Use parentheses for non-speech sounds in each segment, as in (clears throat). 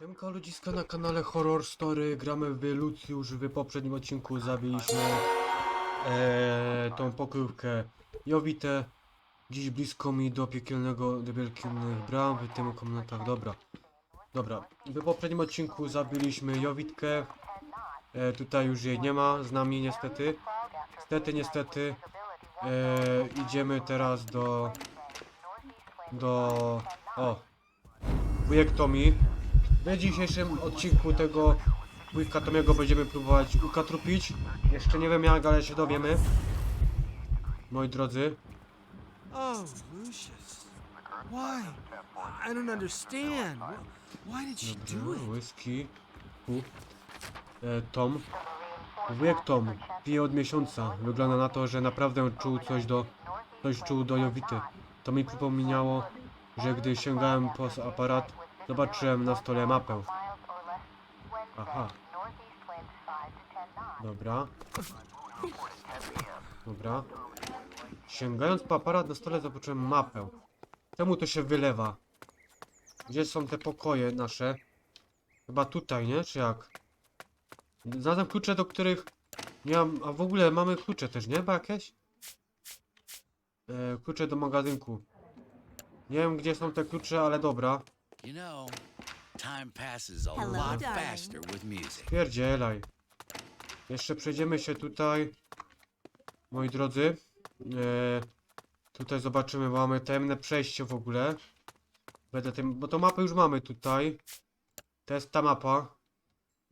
Siemka ludziska na kanale Horror Story, gramy w Luciusz, w poprzednim odcinku zabiliśmy e, tą pokrywkę Jowitę, dziś blisko mi do piekielnego, do piekielnych bram, w tym komnatach, dobra. Dobra, w poprzednim odcinku zabiliśmy Jowitkę, e, tutaj już jej nie ma z nami niestety. Niestety, niestety, e, idziemy teraz do, do, o, wujek Tomi. W dzisiejszym odcinku tego wujka Tomiego będziemy próbować ukatrupić. Jeszcze nie wiem jak, ale się dowiemy. Moi drodzy. Oh, Lucius. Why? I don't understand. Wh- Why did she do it? whisky. U. E, Tom. Wujek Tom pije od miesiąca. Wygląda na to, że naprawdę czuł coś do... Coś czuł do Jowity. To mi przypomniało, że gdy sięgałem po aparat, zobaczyłem na stole mapę. Aha. Dobra. Dobra. Sięgając po aparat na stole zobaczyłem mapę. Czemu to się wylewa? Gdzie są te pokoje nasze? Chyba tutaj, nie? Czy jak? Znalazłem klucze, do których nie mam... A w ogóle mamy klucze też, nie? Chyba jakieś? E, klucze do magazynku. Nie wiem, gdzie są te klucze, ale dobra. You know, time passes a Hello, lot darling. faster with music. Pierdzielaj. Jeszcze przejdziemy się tutaj. Moi drodzy. E, tutaj zobaczymy, bo mamy tajemne przejście w ogóle. Będę tym, bo to mapę już mamy tutaj. To jest ta mapa.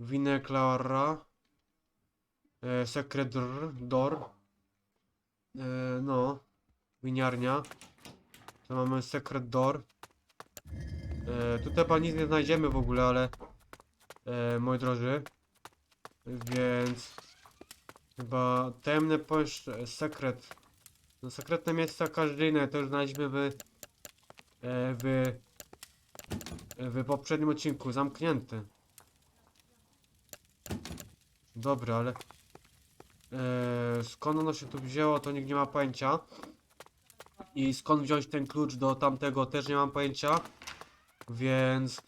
Wine Clara. E, Secret Door. door. E, no. Winiarnia. To mamy Secret Door. E, tutaj chyba nic nie znajdziemy w ogóle, ale... E, moi drodzy. Więc chyba tajemne poś- sekret. No sekretne miejsca każdy inne, to już znaleźliśmy w, e, w, w poprzednim odcinku, zamknięte. Dobra, ale e, skąd ono się tu wzięło, to nikt nie ma pojęcia. I skąd wziąć ten klucz do tamtego też nie mam pojęcia. Więc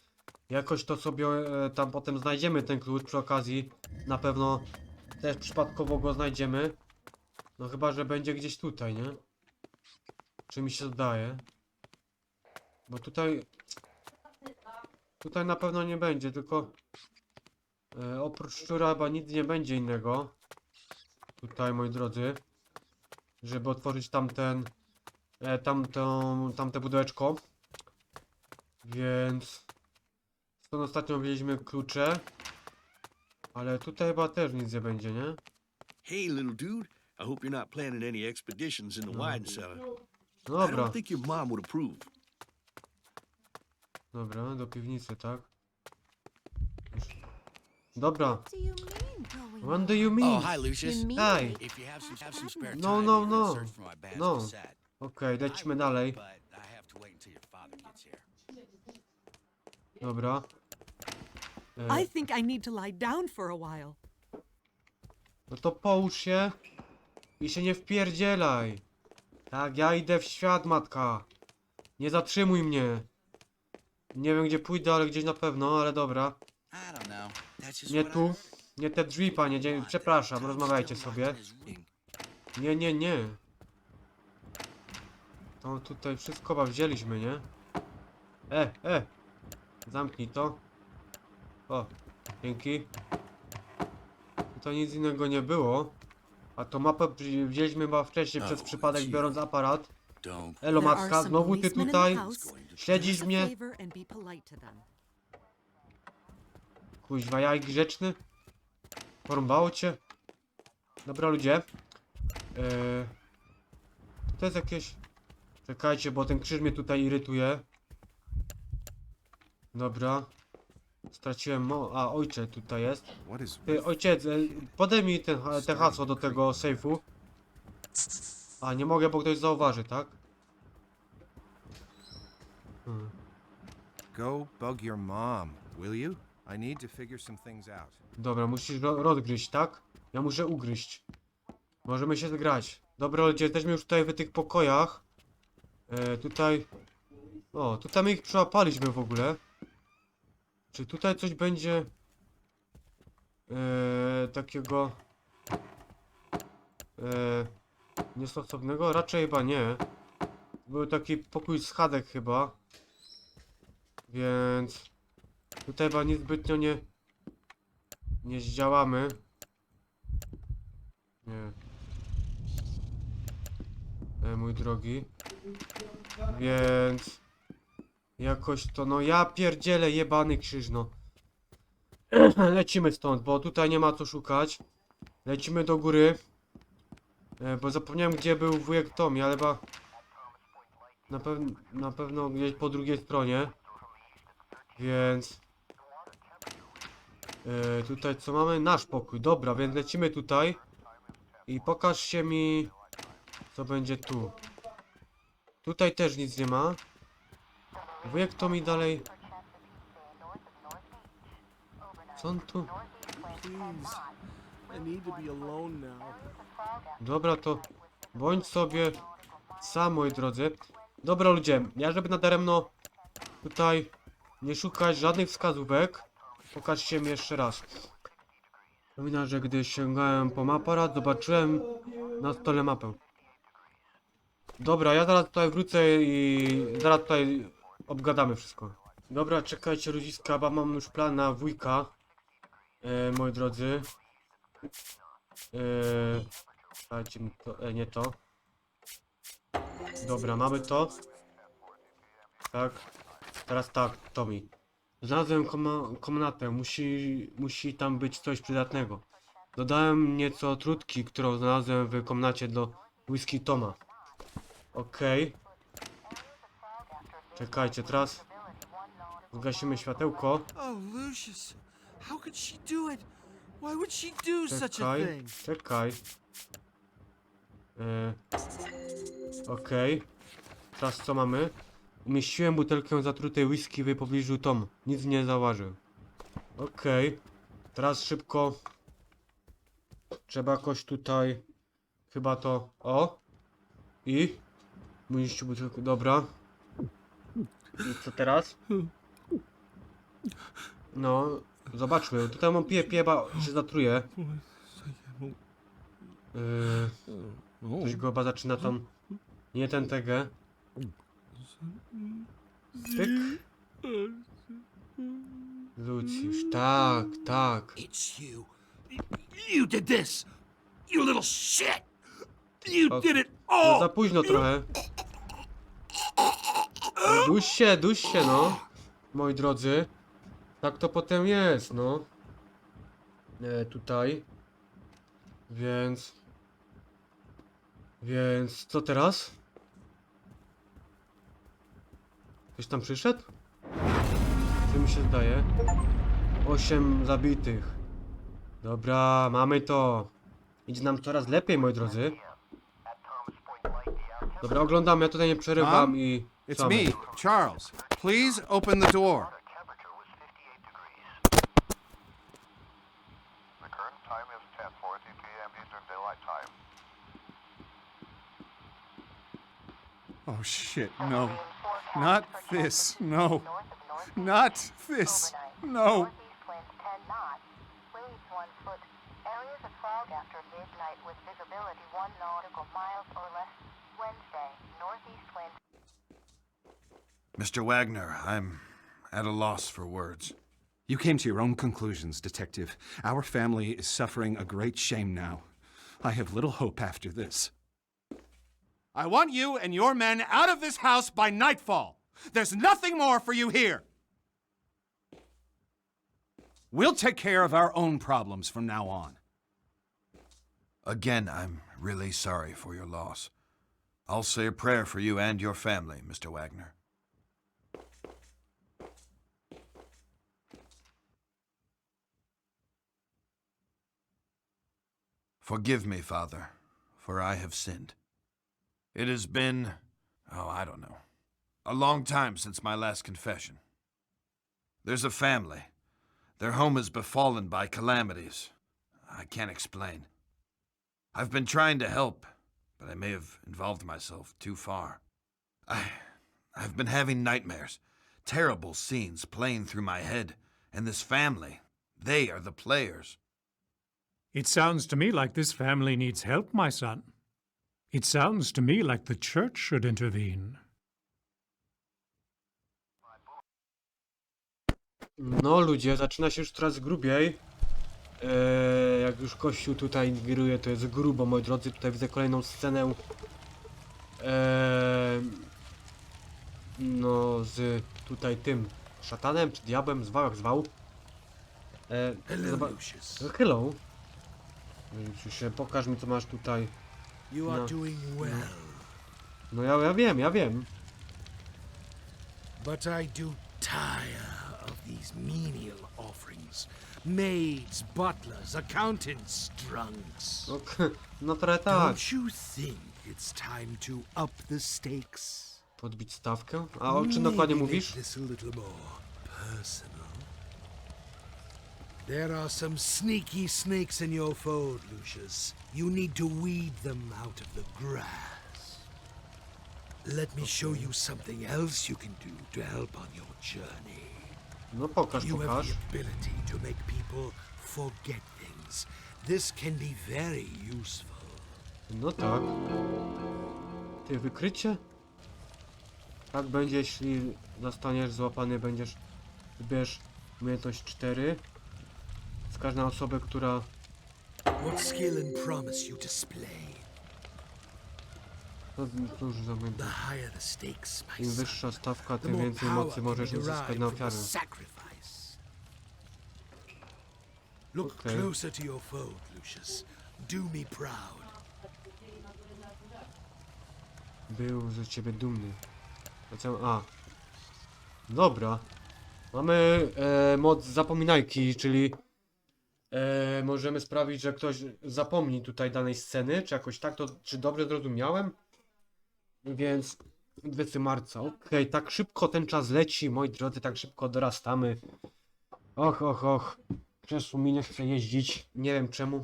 Jakoś to sobie e, tam potem znajdziemy ten klucz przy okazji. Na pewno też przypadkowo go znajdziemy. No chyba, że będzie gdzieś tutaj, nie? Czy mi się zdaje? Bo tutaj... Tutaj na pewno nie będzie, tylko... E, oprócz szczura chyba nic nie będzie innego. Tutaj, moi drodzy. Żeby otworzyć tamten... E, tamtą, tamte pudełeczko. Więc... Stąd ostatnio wzięliśmy klucze. Ale tutaj chyba też nic nie będzie, nie? Hey, little dude. I hope you're not planning any expeditions in the wine cellar. No I dobra, don't think your mom would approve. dobra, do piwnicy, tak? Już. Dobra, do you mean going? what do you mean? Oh, hi, Lucius. You mean Hi. If you have some, have some spare time, No, no, you can no. search for my band's No. cassette. Okej, lecimy dalej. But Dobra. I E, think I need to lie down for a while. no to połóż się i się nie wpierdzielaj. Tak, ja idę w świat, matka. Nie zatrzymuj mnie. Nie wiem gdzie pójdę, ale gdzieś na pewno, ale dobra. I don't know. That's just Nie what I tu. Nie te drzwi, panie. Dzie- Przepraszam, rozmawiajcie sobie. Nie, nie, nie. To tutaj wszystko chyba wzięliśmy, nie? E, e! Zamknij to. O, dzięki. Tutaj nic innego nie było. A to mapę wzi- wzięliśmy chyba wcześniej przez przypadek biorąc aparat. Don't. Elo matka, znowu ty tutaj? Śledzisz mnie? Kuźwa, jaj grzeczny? Porąbało cię? Dobra ludzie. Eee, to jest jakieś... Czekajcie, bo ten krzyż mnie tutaj irytuje. Dobra. Straciłem mo... A, ojcze tutaj jest. Ty, ojciec, e, podaj mi ten, te hasło do tego sejfu. A, nie mogę, bo ktoś zauważy, tak? Hmm. Go bug your mom, will you? I need to figure some things out. Dobra, musisz ro rozgryźć, tak? Ja muszę ugryźć. Możemy się zgrać. Dobra, ludzie, jesteśmy już tutaj w tych pokojach. E, tutaj... O, tutaj my ich przyłapaliśmy w ogóle. Czy tutaj coś będzie e, takiego e, niestosownego? Raczej chyba nie. Był taki pokój schadek chyba. Więc tutaj chyba nic zbytnio nie nie zdziałamy. Nie. E, mój drogi. Więc jakoś to no ja pierdzielę jebany krzyż no. (clears throat) Lecimy stąd, bo tutaj nie ma co szukać. Lecimy do góry. E, bo zapomniałem gdzie był wujek Tommy, ale chyba na, pew na pewno gdzieś po drugiej stronie. Więc e, tutaj co mamy? Nasz pokój. Dobra, więc lecimy tutaj. I pokaż się mi co będzie tu. Tutaj też nic nie ma. Wujek to mi dalej. Co on tu? Dobra, to bądź sobie sam, moi drodzy. Dobra, ludzie, ja żeby nadaremno tutaj nie szukać żadnych wskazówek, pokażcie mi jeszcze raz. Przypominam, że gdy sięgałem po aparat, zobaczyłem na stole mapę. Dobra, ja zaraz tutaj wrócę i zaraz tutaj obgadamy wszystko. Dobra, czekajcie ludziska, bo mam już plan na wujka, e, moi drodzy. E, mi to, e, nie to. Dobra, mamy to. Tak. Teraz tak, Tommy. Znalazłem komnatę, musi, musi tam być coś przydatnego. Dodałem nieco trutki, którą znalazłem w komnacie do whisky Toma. Okej. Czekajcie, teraz zgasimy światełko. Oh, Lucius. How could she do it? Why would she do such a Czekaj, thing? czekaj. E, Okej. Teraz co mamy? Umieściłem butelkę zatrutej whisky w pobliżu Tom. Nic nie zauważył. Okej. Teraz szybko. Trzeba jakoś tutaj. Chyba to. O! I? Umieścił butelkę. Dobra. I co teraz? No, zobaczmy. Tutaj mam pije, pieba się zatruje. Yy, ktoś go chyba zaczyna tam. Nie ten tegę. Tyk. Lucjusz, tak, tak. It's you. You did this! You little shit! You did it No all! za późno trochę. Duś się, duś się, no. Moi drodzy. Tak to potem jest, no. E, tutaj. Więc... Więc co teraz? Ktoś tam przyszedł? Co mi się zdaje? Osiem zabitych. Dobra, mamy to. Idzie nam coraz lepiej, moi drodzy. Dobra, oglądamy, ja tutaj nie przerywam i... It's me, Charles. Please open the door. The current time is 10:40 p.m. Eastern Daylight Time. Oh shit, no. Not this, no. Not this, no. Mr. Wagner, I'm at a loss for words. You came to your own conclusions, Detective. Our family is suffering a great shame now. I have little hope after this. I want you and your men out of this house by nightfall. There's nothing more for you here. We'll take care of our own problems from now on. Again, I'm really sorry for your loss. I'll say a prayer for you and your family, Mr. Wagner. Forgive me, Father, for I have sinned. It has been, oh, I don't know, a long time since my last confession. There's a family. Their home is befallen by calamities. I can't explain. I've been trying to help, but I may have involved myself too far. I. I've been having nightmares, terrible scenes playing through my head, And this family, they are the players. It sounds to me like this family needs help, my son. It sounds to me like the church should intervene. No ludzie, zaczyna się już coraz grubiej. Eee, jak już kościół tutaj ingeruje, to jest grubo, moi drodzy. Tutaj widzę kolejną scenę. Eee, no, z tutaj tym szatanem, czy diabłem, zwał jak zwał. Eee, Hello, Lucius. Hello. Się pokaż mi co masz tutaj. You are No. doing well, No ja, ja wiem, ja wiem. but I do tire of these menial offerings. Maids, butlers, accountants, drunks. No, no trochę tak. Don't you think it's time to up the stakes? Podbić stawkę? A o czym dokładnie mówisz? This a little more personal. There are some sneaky snakes in your fold, Lucius. You need to weed them out of the grass. Let me show you something else you can do to help on your journey. No pokaż, You have pokaż. the ability to make people forget things. This can be very useful. No tak. Ty, wykrycie? Tak będzie, jeśli zostaniesz złapany, będziesz... Wybierz umiejętność 4. Wskaż na osobę, która... What skill and promise you display? No, cóż za umiejętność. The higher the stakes, my Im son, wyższa stawka, the tym more więcej power mocy can możesz be uzyskać derived na from ofiarę. sacrifice. Look closer to your fold, Lucius. Do me proud. Był z ciebie dumny. A co- A. Dobra. Mamy e, moc zapominajki, czyli e, możemy sprawić, że ktoś zapomni tutaj danej sceny, czy jakoś tak to, czy dobrze zrozumiałem? Więc 20 marca, okej, tak szybko ten czas leci, moi drodzy, tak szybko dorastamy. Och, och, och. Krzesło mi nie chce jeździć, nie wiem czemu.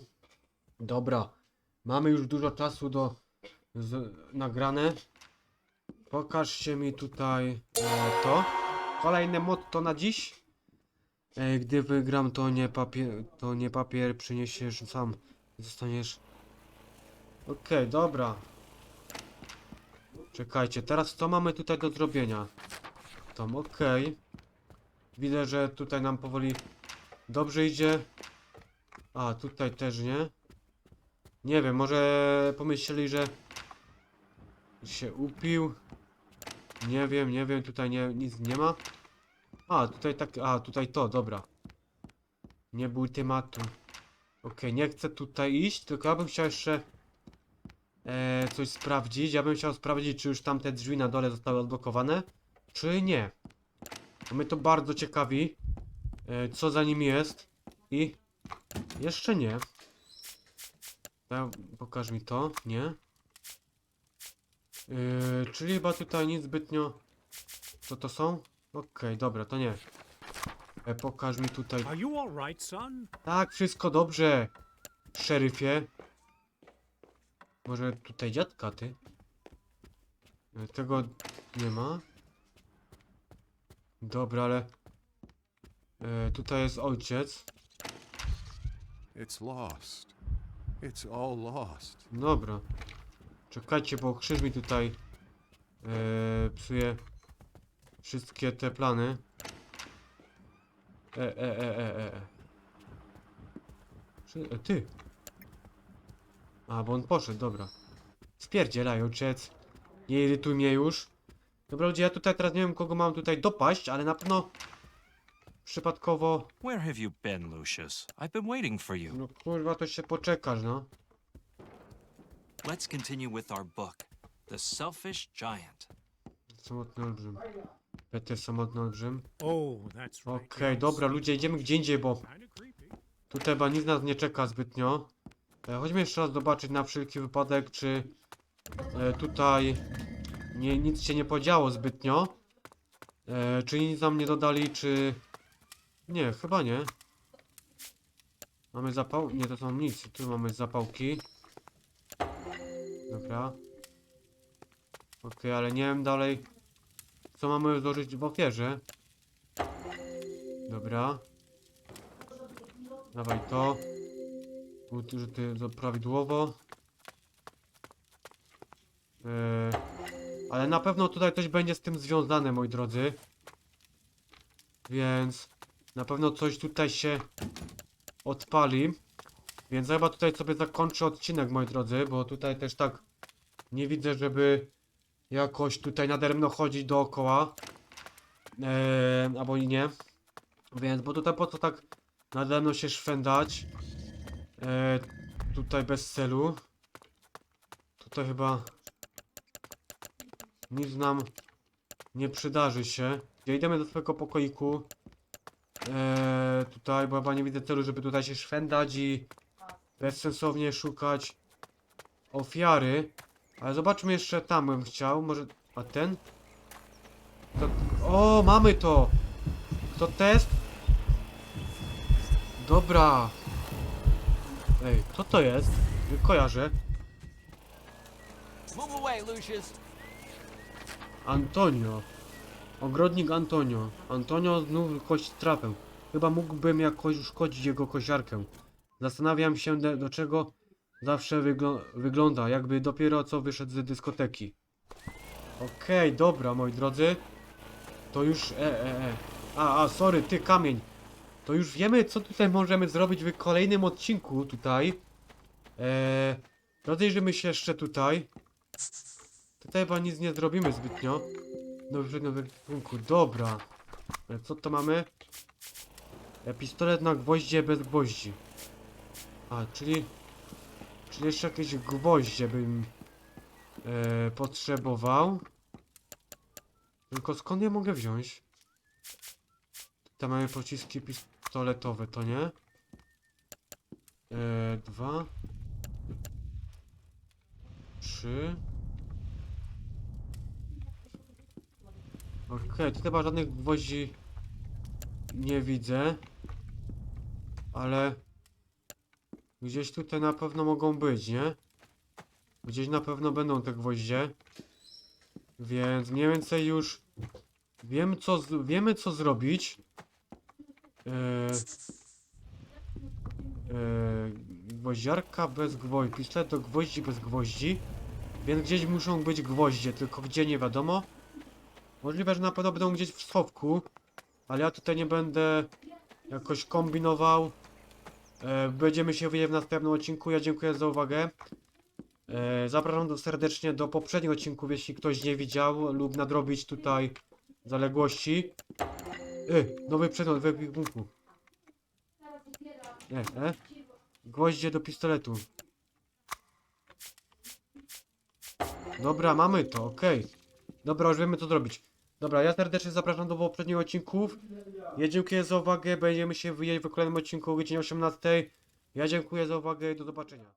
Dobra, mamy już dużo czasu do z, nagrane. Pokażcie mi tutaj e, to. Kolejne motto na dziś. E, gdy wygram, to nie papier, to nie papier przyniesiesz sam. Zostaniesz. Okej, dobra. Czekajcie, teraz co mamy tutaj do zrobienia? Tam, okej. Widzę, że tutaj nam powoli dobrze idzie. A, tutaj też nie. Nie wiem, może pomyśleli, że się upił. Nie wiem, nie wiem, tutaj nie, nic nie ma. A, tutaj tak, a, tutaj to, dobra. Nie był tematu. Okej, nie chcę tutaj iść, tylko ja bym chciał jeszcze e, coś sprawdzić. Ja bym chciał sprawdzić, czy już tamte drzwi na dole zostały odblokowane, czy nie. Bo mnie to bardzo ciekawi, e, co za nim jest. I jeszcze nie. Ja, pokaż mi to, nie? Yy, czyli chyba tutaj nic zbytnio... Co to są? Okej, dobra, to nie. E, pokaż mi tutaj... Are you all right, son? Tak, wszystko dobrze, szeryfie. Może tutaj dziadka, ty? E, Tego nie ma. Dobra, ale... E, tutaj jest ojciec. It's lost. It's all lost. Dobra. Czekajcie, bo krzyż mi tutaj e, psuje wszystkie te plany. E, e, e, e, e. e. Czy, e ty. A, bo on poszedł, dobra. Spierdzielaj, ojciec. Nie irytuj mnie już. Dobra, ludzie, ja tutaj teraz nie wiem, kogo mam tutaj dopaść, ale na pewno przypadkowo... Where have you been, Lucius? I've been waiting for you. No kurwa, to się poczekasz, no. Let's continue with our book The Selfish Giant. Samotny olbrzym. Peter, samotny olbrzym. Oh. Okej, dobra, ludzie, idziemy gdzie indziej, bo tutaj chyba nic nas nie czeka zbytnio. E, chodźmy jeszcze raz zobaczyć na wszelki wypadek, czy e, tutaj nie, nic się nie podziało zbytnio. E, czy nic nam nie dodali, czy... Nie, chyba nie. Mamy zapał? Nie, to są nic. Tu mamy zapałki. Dobra. Okej, ale nie wiem dalej, co mamy złożyć w ofierze. Dobra. Dawaj to. Użyty prawidłowo. Eee, ale na pewno tutaj coś będzie z tym związane, moi drodzy. Więc na pewno coś tutaj się odpali. Więc chyba tutaj sobie zakończę odcinek, moi drodzy, bo tutaj też tak nie widzę, żeby jakoś tutaj nadaremno chodzić dookoła. Eee, albo i nie. Więc, bo tutaj po co tak nade mną się szwendać? Eee, tutaj bez celu. Tutaj chyba nic nam nie przydarzy się. Ja idziemy do swojego pokoiku. Eee, tutaj, bo chyba nie widzę celu, żeby tutaj się szwendać i bezsensownie szukać ofiary. Ale zobaczmy jeszcze tam bym chciał. Może. A ten? To... O, mamy to! To test? Dobra. Ej, co to jest? Nie kojarzę. Antonio. Ogrodnik Antonio. Antonio znów kość trafem. Chyba mógłbym jakoś uszkodzić jego koziarkę. Zastanawiam się, do czego zawsze wygl wygląda, jakby dopiero co wyszedł z dyskoteki. Okej, dobra, moi drodzy. To już... E, e, e. A, a, sorry, ty kamień. To już wiemy, co tutaj możemy zrobić w kolejnym odcinku tutaj. Eee, rozejrzymy się jeszcze tutaj. Tutaj chyba nic nie zrobimy zbytnio. Do poprzedniego ekwipunku. Dobra. E, Co to mamy? E, pistolet na gwoździe bez gwoździ. A, czyli... Czyli jeszcze jakieś gwoździe bym... E, potrzebował. Tylko skąd je mogę wziąć? Tam mamy pociski pistoletowe, to nie? E, dwa. Trzy. Okej, tu chyba żadnych gwoździ nie widzę. Ale gdzieś tutaj na pewno mogą być, nie? Gdzieś na pewno będą te gwoździe. Więc mniej więcej już wiem co, wiemy co zrobić. Eee, gwoździarka bez gwoździ, pistolet do gwoździ bez gwoździ. Więc gdzieś muszą być gwoździe, tylko gdzie nie wiadomo. Możliwe, że na pewno będą gdzieś w schowku, ale ja tutaj nie będę jakoś kombinował. E, będziemy się wyjść w następnym odcinku. Ja dziękuję za uwagę. E, zapraszam do, serdecznie do poprzednich odcinków, jeśli ktoś nie widział lub nadrobić tutaj zaległości. E, nowy przedmiot w ekwipunku. E, e. Gwoździe do pistoletu. Dobra, mamy to, okej. Dobra, już wiemy co zrobić. Dobra, ja serdecznie zapraszam do poprzednich odcinków. Ja dziękuję za uwagę, będziemy się wyjeść w kolejnym odcinku o godzinie 18. Ja dziękuję za uwagę i do zobaczenia.